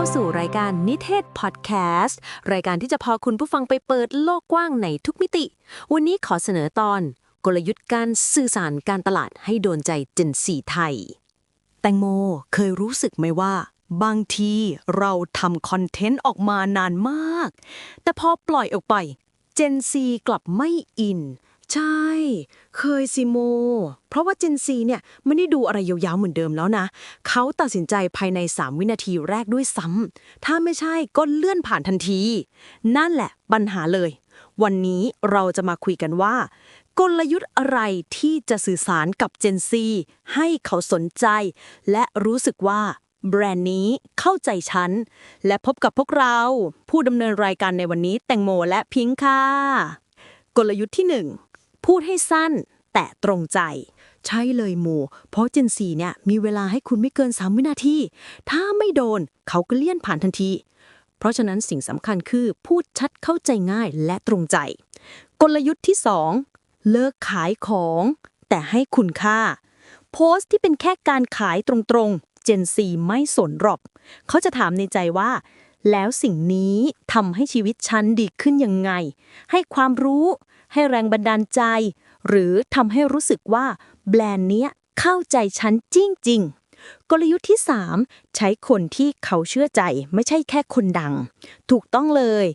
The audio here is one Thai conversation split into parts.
เข้าสู่รายการนิเทศพอดแคสต์ รายการที่จะพาคุณผู้ฟังไปเปิดโลกกว้างในทุกมิติ วันนี้ขอเสนอตอน กลยุทธ์การสื่อสารการตลาดให้โดนใจเจนซีไทย แตงโมเคยรู้สึกไหมว่า บางทีเราทำคอนเทนต์ออกมานานมาก แต่พอปล่อยออกไป เจนซีกลับไม่อิน ใช่ เคยสิโม เพราะว่าเจนซีเนี่ยไม่ได้ดูอะไรยาวๆเหมือนเดิมแล้วนะ เขาตัดสินใจภายใน 3 วินาทีแรกด้วยซ้ำ ถ้าไม่ใช่ก็เลื่อนผ่านทันที นั่นแหละปัญหาเลย วันนี้เราจะมาคุยกันว่า กลยุทธ์อะไรที่จะสื่อสารกับเจนซีให้เขาสนใจ และรู้สึกว่าแบรนด์นี้เข้าใจฉัน และพบกับพวกเรา ผู้ดำเนินรายการในวันนี้แตงโมและพิงค์ค่ะกลยุทธ์ที่ 1 พูดให้สั้นแต่ตรงใจ ใช่เลยหมู เพราะเจนซีเนี่ยมีเวลาให้คุณไม่เกิน 3 วินาที ถ้าไม่โดนเขาก็เลี่ยนผ่านทันที เพราะฉะนั้นสิ่งสำคัญคือพูดชัดเข้าใจง่ายและตรงใจ กลยุทธ์ที่ 2 เลิกขายของ แต่ให้คุณค่า โพสต์ที่เป็นแค่การขายตรงๆ เจนซีไม่สนหรอกเขาจะถามในใจว่าแล้วสิ่งนี้ทำให้ชีวิตฉันดีขึ้นยังไง ให้ความรู้ ให้แรงบันดาลใจ หรือทำให้รู้สึกว่า แบรนด์เนี้ยเข้าใจฉันจริง ๆกลยุทธ์ที่ 3 ใช้คนที่เขาเชื่อใจไม่ใช่แค่คนดัง ถูกต้องเลย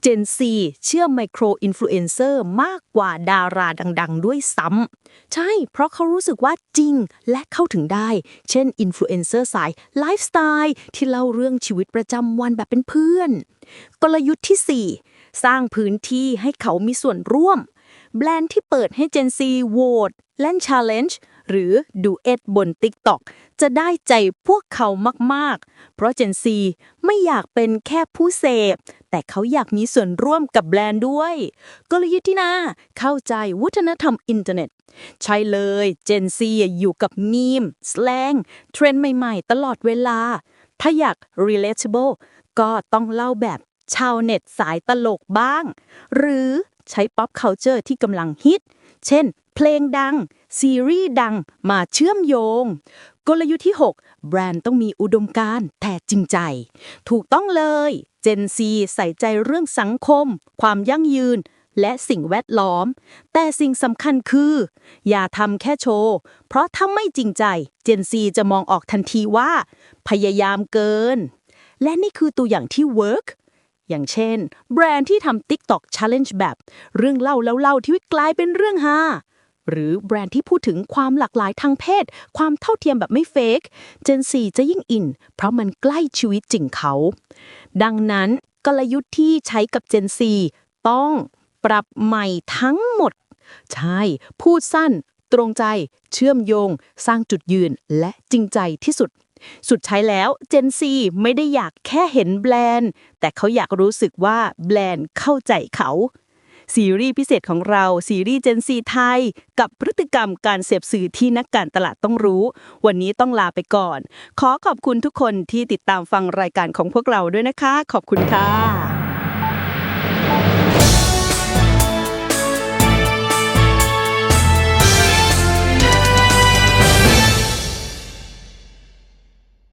เจนซีเชื่อไมโครอินฟลูเอนเซอร์มากกว่าดาราดัง ๆ ด้วยซ้ำใช่ เพราะเขารู้สึกว่าจริงและเข้าถึงได้ เช่นอินฟลูเอนเซอร์สายไลฟ์สไตล์ที่เล่าเรื่องชีวิตประจำวันแบบเป็นเพื่อน กลยุทธ์ที่ 4 สร้างพื้นที่ให้เขามีส่วนร่วม แบรนด์ที่เปิดให้เจนซีโหวตเล่น Challenge หรือดูเอทบน TikTok จะได้ใจพวกเขามากๆ เพราะเจนซีไม่อยากเป็นแค่ผู้เสพ แต่เขาอยากมีส่วนร่วมกับแบรนด์ด้วย กลยุทธ์ที่น่าเข้าใจวัฒนธรรมอินเทอร์เน็ต ใช่เลยเจนซีอยู่กับมีม สแลง เทรนด์ใหม่ๆ ตลอดเวลา ถ้าอยาก relatable ก็ต้องเล่าแบบ ชาวเน็ตสายตลกบ้าง หรือใช้ pop culture ที่กำลังฮิต เช่น เพลงดัง ซีรีส์ดังมาเชื่อมโยง กลยุทธ์ที่ 6 แบรนด์ต้องมีอุดมการณ์แต่จริงใจ ถูกต้องเลย เจนซีใส่ใจเรื่องสังคม ความยั่งยืน และสิ่งแวดล้อม แต่สิ่งสำคัญคือ อย่าทำแค่โชว์ เพราะถ้าไม่จริงใจ เจนซีจะมองออกทันทีว่า พยายามเกิน และนี่คือตัวอย่างที่ work อย่างเช่น แบรนด์ที่ทำ TikTok Challenge แบบ เรื่องเล่าแล้วเล่าที่กลายเป็นเรื่องฮาหรือแบรนด์ที่พูดถึงความหลากหลายทางเพศ ความเท่าเทียมแบบไม่เฟกเจนซีจะยิ่งอิน เพราะมันใกล้ชีวิตจริงเขา ดังนั้นกลยุทธ์ที่ใช้กับเจนซีต้องปรับใหม่ทั้งหมด ใช่ พูดสั้น ตรงใจ เชื่อมโยง สร้างจุดยืนและจริงใจที่สุด สุดท้ายแล้วเจนซีไม่ได้อยากแค่เห็นแบรนด์ แต่เขาอยากรู้สึกว่าแบรนด์เข้าใจเขาซีรีส์พิเศษของเรา ซีรีส์เจนซีไทย กับพฤติกรรมการเสพสื่อที่นักการตลาดต้องรู้ วันนี้ต้องลาไปก่อน ขอขอบคุณทุกคนที่ติดตามฟังรายการของพวกเราด้วยนะคะ ขอบคุณค่ะ